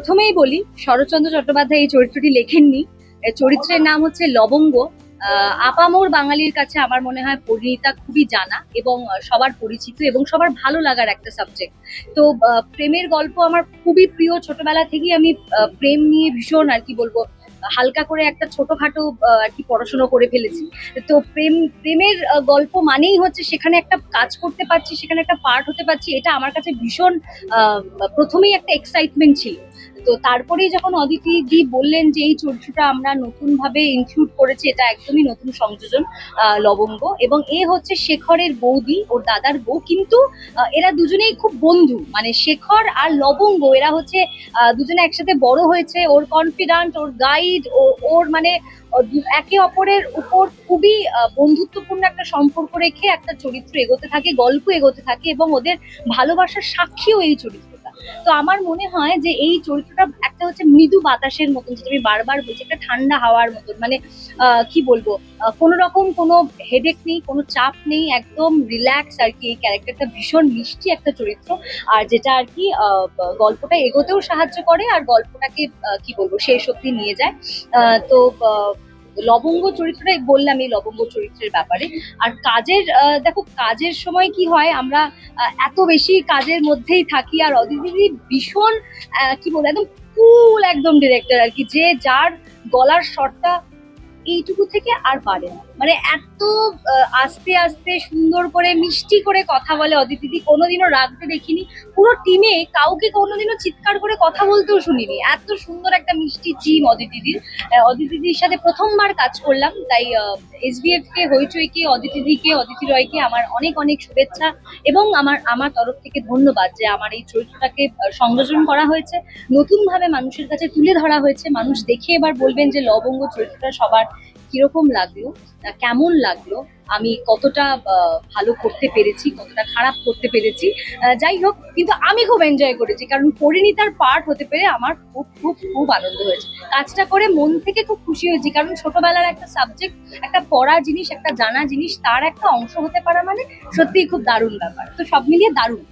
প্রথমেই বলি, শরৎচন্দ্র চট্টোপাধ্যায় এই চরিত্রটি লেখেননি। চরিত্রের নাম হচ্ছে লবঙ্গ। আপামোর বাঙালির কাছে আমার মনে হয় পরিণীতা খুবই জানা এবং সবার পরিচিত এবং সবার ভালো লাগার একটা সাবজেক্ট তো প্রেমের গল্প আমার খুবই প্রিয়। ছোটবেলা থেকেই আমি প্রেম নিয়ে ভীষণ আর কি বলব, হালকা করে একটা ছোটখাটো আর কি পড়াশোনা করে ফেলেছি। তো প্রেম, প্রেমের গল্প মানেই হচ্ছে সেখানে একটা কাজ করতে পারছি, সেখানে একটা পার্ট হতে পারছি। এটা আমার কাছে ভীষণ প্রথমেই একটা এক্সাইটমেন্ট ছিল। তো তারপরেই যখন অদিতি দি বললেন যে এই চরিত্রটা আমরা নতুন ভাবে ইনক্লুড করেছি, এটা একদমই নতুন সংযোজন লবঙ্গ এবং এ হচ্ছে শেখরের বৌদি, ওর দাদার বউ। কিন্তু এরা দুজনেই খুব বন্ধু। মানে শেখর আর লবঙ্গ, এরা হচ্ছে দুজনে একসাথে বড় হয়েছে। ওর কনফিডেন্ট ওর গাইড ও, ওর মানে একে অপরের উপর খুবই বন্ধুত্বপূর্ণ একটা সম্পর্ক রেখে একটা চরিত্র এগোতে থাকে, গল্প এগোতে থাকে এবং ওদের ভালোবাসার সাক্ষীও এই চরিত্রটা তো আমার মনে হয় যে এই চরিত্রটা একটা হচ্ছে মৃদু বাতাসের মতন, যেটা আমি বারবার বলছি, একটা ঠান্ডা হাওয়ার মতন। মানে কি বলব? কোনো রকম কোনো হেডেক নেই, কোনো চাপ নেই, একদম রিল্যাক্স আর কি। এই ক্যারেক্টারটা ভীষণ মিষ্টি একটা চরিত্র। আর যেটা আর কি গল্পটা এগোতেও সাহায্য করে আর গল্পটাকে কি বলব, শেষ অব্দি নিয়ে যায়। তো লবঙ্গ চরিত্রটাই বললাম এই লবঙ্গ চরিত্রের ব্যাপারে। আর কাজের দেখো কাজের সময় কি হয়, আমরা এত বেশি কাজের মধ্যেই থাকি আর অদিতি ভীষণ কি বলব, একদম কুল একদম ডিরেক্টর আর কি, যে যার গলার শটটা এইটুকু থেকে আর পারে না। মানে এত আস্তে আস্তে সুন্দর করে, মিষ্টি করে কথা বলে অদিতিদি কোনোদিনও রাগতে দেখিনি। পুরো টিমে কাউকে কোনোদিনও চিৎকার করে কথা বলতেও শুনিনি। এত সুন্দর একটা মিষ্টি টিম অদিতিদির অদিতিদির সাথে প্রথমবার কাজ করলাম। তাই এসবিএফ কে হইচইকে অদিতিদিকে অদিতি রয়কে আমার অনেক অনেক শুভেচ্ছা এবং আমার আমার তরফ থেকে ধন্যবাদ যে আমার এই চরিত্রটাকে সংযোজন করা হয়েছে। নতুন ভাবে মানুষের কাছে তুলে ধরা হয়েছে। মানুষ দেখে এবার বলবেন যে লবঙ্গ চরিত্রটা সবার কীরকম লাগল কেমন লাগল, আমি কতটা ভালো করতে পেরেছি, কতটা খারাপ করতে পেরেছি যাই হোক, কিন্তু আমি খুব এনজয় করেছি, কারণ পরিণীতার পার্ট হতে পেরে আমার খুব খুব খুব আনন্দ হয়েছে। কাজটা করে মন থেকে খুব খুশি হয়েছি, কারণ ছোটবেলার একটা সাবজেক্ট একটা পড়া জিনিস, একটা জানা জিনিস, তার একটা অংশ হতে পারা মানে সত্যিই খুব দারুণ ব্যাপার। তো সব মিলিয়ে দারুণ।